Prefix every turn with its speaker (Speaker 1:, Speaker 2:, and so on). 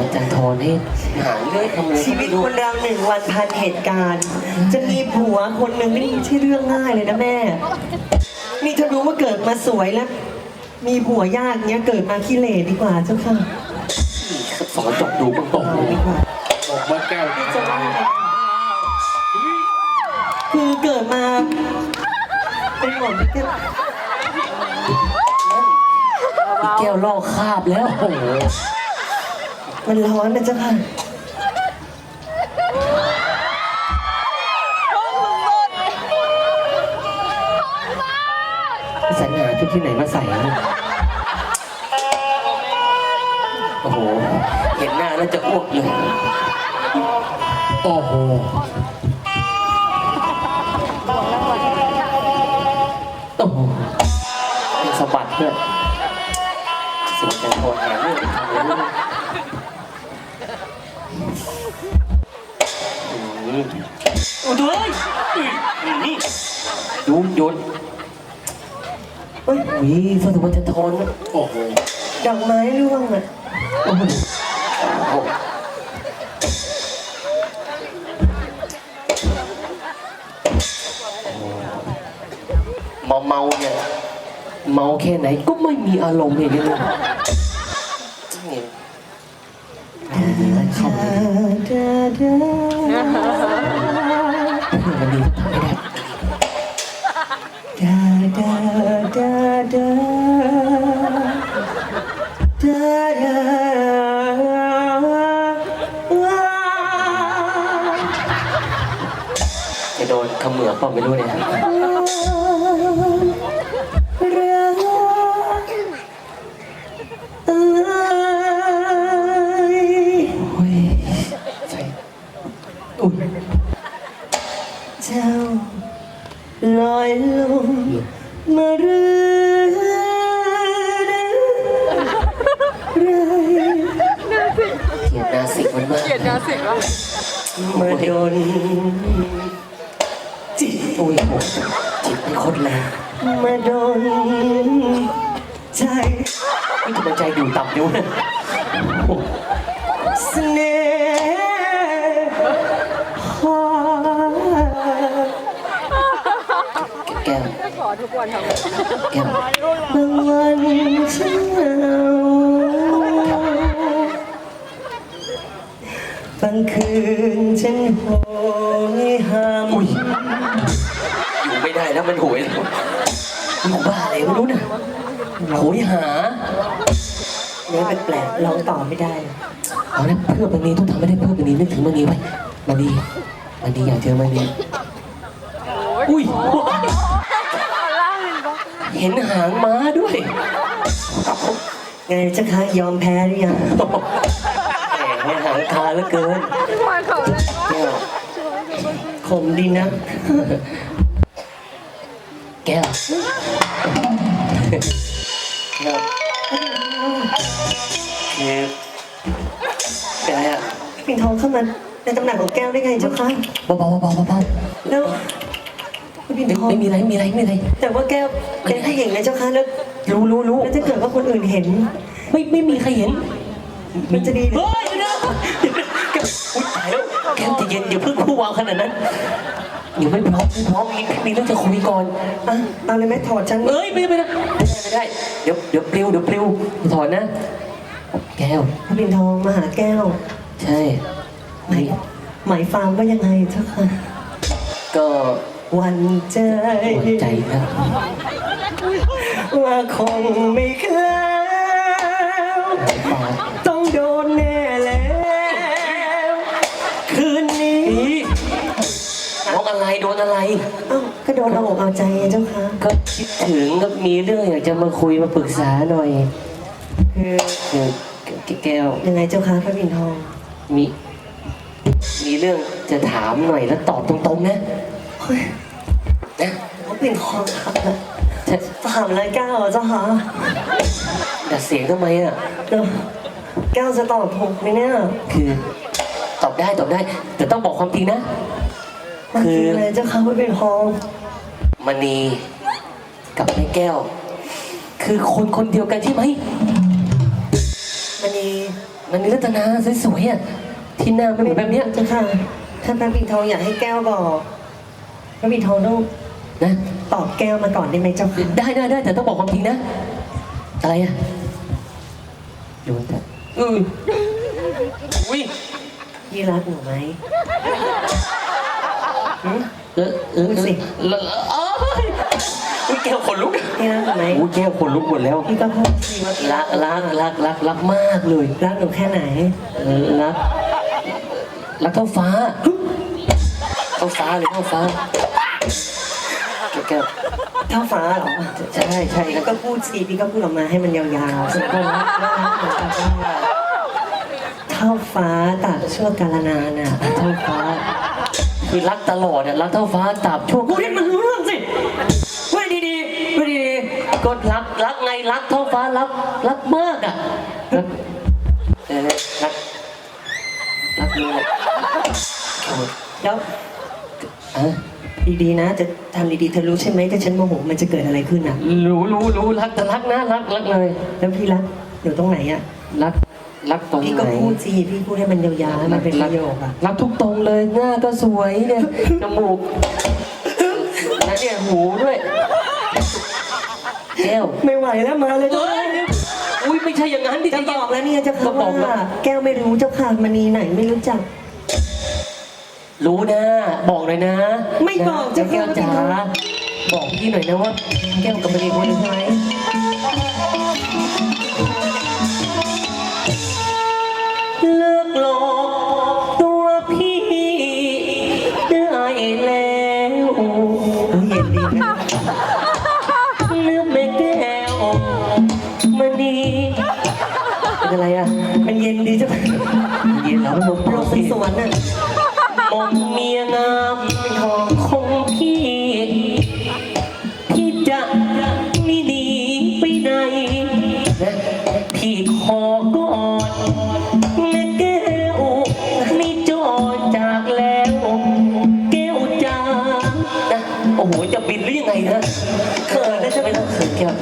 Speaker 1: วนจันทรให้หาเรื่องทำอะไร
Speaker 2: ชีวิตคนเราหนึ่งวันพันเหตุการณ์ จะมีผัวคนหนึ่งนี่ไม่ใช่เรื่องง่ายเลยนะแม่ นี่ถ้ารู้ว่าเกิดมาสวยแล้ว มีผัวยากเนี้ยเกิดมาขี้เหร่ดีกว่าเจ้าค่ะ
Speaker 1: สอนจบดูตรงๆเลย
Speaker 2: ดีกว่า
Speaker 3: บอกว่าแก้ว
Speaker 2: จะว่าคือเกิดมาเป็นหมอนี่ก็
Speaker 1: แก้วลอกคราบแล้วโอ้โห
Speaker 2: มันร้อนนะเจ้าค่ะ
Speaker 1: สรรหาชุดที่ไหนมาใส่เนี่ยโอ้โห เห็นหน้าแล้วจะอ้วกเลย
Speaker 3: โอ้โห
Speaker 1: โอ้โหเป็นสะบัดด้วยสวนจันทรหาเรื่องทำอะไรไม่รู้อืมโอ้ยนี่ดูหยุด
Speaker 2: เอ้ย
Speaker 1: วิสวนจันทรน
Speaker 3: โอ้โห
Speaker 2: ดอกไม้ร่วงอะ
Speaker 1: โอ้โหเมาเมาเนี่ย เมาแค่ไหนก็ไม่มีอารมณ์อย่างนี้เลยนี่ดีนะ เข้ามามันดีทำไม่ได้
Speaker 2: ดาดาดาดาดาดา
Speaker 1: จะโดนขมือเปล่าไม่รู้เนี่ย
Speaker 2: เจ้าลอยลมมาเรือเรือ
Speaker 1: เกลียดนาสิกมันมาก
Speaker 4: เกลียดนาสิวะ
Speaker 2: มาโดนจิต
Speaker 1: โอ้ยโหจิตไม่คตรแรง
Speaker 2: มาโดนใจ
Speaker 1: นี่ทำไมใจอยู่ต่ำอยู่เนี่ยโอ้
Speaker 2: เสน่ห์
Speaker 1: กวั
Speaker 4: นทำไม
Speaker 1: แก้ว
Speaker 2: บางวันฉันเหงาบางคืนฉันโหยหา
Speaker 1: อุ้ยอยู่ไม่ได้แล้วมันโหยแล้วมึงบ้าอะไรไม่รู้นะโหยหา
Speaker 2: เนื้อแปลกๆร้องต่อไม่ได้
Speaker 1: เอาละเพื่อมันนี้ต้องทำให้ได้เพื่อมันนี้นึกถึงมันนี้ไว้มันดีมันดีอยากเจอมันดีอุ้ย เห็นหางม้าด้วย
Speaker 2: ไงเจ้าคะยอมแพ้หรือยัง
Speaker 1: แหมหางคาเหลือเกิน
Speaker 4: มาเขาเลย
Speaker 1: แก้ว
Speaker 2: ขมดีนะ
Speaker 1: แก้วแก้วคือเป็นไรอะ
Speaker 2: ปิ่นทองเข้ามาในตำแหน่งของแก้วได้ไงเจ้าคะ
Speaker 1: เบาๆเบาๆเบา
Speaker 2: แล้วปิ่น
Speaker 1: ๆ ไม่
Speaker 2: ทอง
Speaker 1: ไม่มีอะไรไม่มีอะไรไม่มีอะไร
Speaker 2: แต่ว่าแก้วเป็นผู้หญิงนะเจ้าคะแล้ว
Speaker 1: รู้รู้รู้
Speaker 2: แล้วถ้าเกิดว่าคนอื่นเห็น
Speaker 1: ไม่ไม่มีใครเห็น
Speaker 2: มันจะดีเหรอ
Speaker 1: เฮ้ยเดี๋ยวเดี๋ยวแก้วอุ๊ยตายแล้วแก้วใจะเย็นอย่าเพิ่งคู่วางขนาดนั้นเดี๋ยวไม่พร้อมไม่พร้อมมีมีเรื่องจะคุยก่อน
Speaker 2: อะเอาเลยไหมถอดจัง
Speaker 1: เอ้ยไม่ได้ไม่ได้ไม่ได้ไม่ได้เดี๋ยวเดี๋ยวปลิวเดี๋ยวปลิวอย่าถอนนะ แก้ว
Speaker 2: ปิ่นทองมาหาแก้ว
Speaker 1: ใช่
Speaker 2: หมายหมายฟาร์มว่ายังไงเจ้าคะ
Speaker 1: ก็
Speaker 2: ห วันใจ
Speaker 1: หัวใจแล้ว
Speaker 2: ว่าคงไม่แคล้ว
Speaker 1: ปาด
Speaker 2: ต้องโดนแน่แล้ว คืนนี้
Speaker 1: นี่น้องอะไรโดนอะไร
Speaker 2: เอ้าก็โดนเอาอกเอาใจไงเจ้าคะ
Speaker 1: ก็คิดถึงก็มีเรื่องอยากจะมาคุยมาปรึกษาหน่อย
Speaker 2: คือ
Speaker 1: เดี๋ยวแก้ว
Speaker 2: ยังไงเจ้าคะพระปิ่นทอง
Speaker 1: มี มีเรื่องจะถามหน่อยแล้วตอบตรงๆนะ
Speaker 2: เฮ้ย
Speaker 1: นะ
Speaker 2: พระปิ่นทองครับ
Speaker 1: จะ
Speaker 2: ถามอะไรแก้วเหรอเจ้าคะ
Speaker 1: ดัดเสียงทำไมอะ
Speaker 2: เดี๋ยวแก้วจะตอบถูกไหมเนี่ย
Speaker 1: คือตอบได้ตอบได้ แต่ต้องบอกความจริงนะ
Speaker 2: มัน
Speaker 1: คื
Speaker 2: คือออะไรเจ้าคะพระปิ่นทอง
Speaker 1: มณีกับแม่แก้ว คือคนคนเดียวกันใช่ไหม
Speaker 2: มันนี
Speaker 1: นันนิรัตนาสวยๆอะที่หน้าไม่เหมือนแบบเนี้ย
Speaker 2: เจ้าค่ะ ถ้าพระปิ่นทองอยากให้แก้วบอก พระปิ่นทองต้อง
Speaker 1: นะ
Speaker 2: ตอบแก้วมาก่อนได้ไหมเจ้าค่ะ
Speaker 1: ได้ได้ได้แต่ต้องบอกความจริงนะอะไรอะโยนแต่อืออุ้ย
Speaker 2: พี่รักหนูไหมหืม
Speaker 1: เออเออ
Speaker 2: พูดสิ
Speaker 1: เออเอยอุ้ยแก้วขนลุก
Speaker 2: พี่รักหนูไหม
Speaker 1: อุ้ยแก้วขนลุกหมดแล้ว
Speaker 2: พี่ก็พูดสิว่าพี่
Speaker 1: รักรักรักรักรักมากเลย
Speaker 2: รักหนูแค่ไหน
Speaker 1: เออรักรักเท่าฟ้าเท่าฟ้าเลยเท่าฟ้า แก้ว
Speaker 2: เท่าฟ้าเหรอ
Speaker 1: ใช่ใช่
Speaker 2: พี่ก็พูดสิพี่ก็พูดออกมาให้มันยาวๆ
Speaker 1: สุดก็รัก
Speaker 2: ว่ารักเหมือนกับว่าเท่าฟ้าตัดชั่วกาลนานอะ
Speaker 1: เท่าฟ้า คือรักตลอดอะรักเท่าฟ้าตับช่วง
Speaker 2: พูดให้มันรู้เรื่องสิพูดดีๆพูดดี
Speaker 1: ก็รักรักไงรักเท่าฟ้ารักรักมากอะรักเออรักรักเลยโอ้ย
Speaker 2: ๆแล้ว
Speaker 1: เออ
Speaker 2: ดีๆนะ จะทำดีๆเธอรู้ใช่ไหมถ้าฉันโมโหมันจะเกิดอะไรขึ้นอะ
Speaker 1: รู้รู้รู้รักแต่รักนะรักรักเลย
Speaker 2: แล้วพี่รักอยู่ตรงไหนอะ
Speaker 1: รักรักตรง
Speaker 2: พี่
Speaker 1: ไห
Speaker 2: ก็
Speaker 1: น
Speaker 2: พูดสิพี่พูดให้มันยาวๆให้มันเป็นประโยคอะ
Speaker 1: รักทุกตรงเลยหน้าก็สวยเนี่ยจมูกแล้วเนี่ยหูด้วยแก้ว
Speaker 2: ไม่ไหวแล้วมาเลยเจ้า
Speaker 1: เอ้ย
Speaker 2: ค่ะ
Speaker 1: อุ้ยไม่ใช่อย่างนั้นดิ
Speaker 2: จะบอกแล้วเนี่ยเจ้า
Speaker 1: ก็
Speaker 2: ค่ะ
Speaker 1: บอกแล้ว
Speaker 2: ว่าแก้วไม่รู้เจ้าค่ะมณีไหนไม่รู้จัก
Speaker 1: รู้นะ บอกเลยนะ
Speaker 2: ไม่บอกจะ
Speaker 1: แก้วจ๋า
Speaker 2: พูดไม่ได้
Speaker 1: บอกพี่หน่อยนะว่าแก้วกับมณีคนใช่ไหมเลิกหลอกตัวพี่ได้แล้ว
Speaker 2: โอ้ยเย็นดีนะ
Speaker 1: เลือกแม่แก้วมณี เป็นอะไรอะ
Speaker 2: มันเย็นดีเจ้าค่ะ
Speaker 1: เย็นแล้วมัน
Speaker 2: โลกเป็นสวนน่ะ
Speaker 1: ม องเมียงามทองของพี่ พี่จะไม่หนีไปไหน พี่ขอกอดแม่แก้วไม่จอดจากแล้ว แก้วจ้านะโอ้โห จะบินหรือยังไงนะเขินนะจะไม่ต้องเขินแก้ว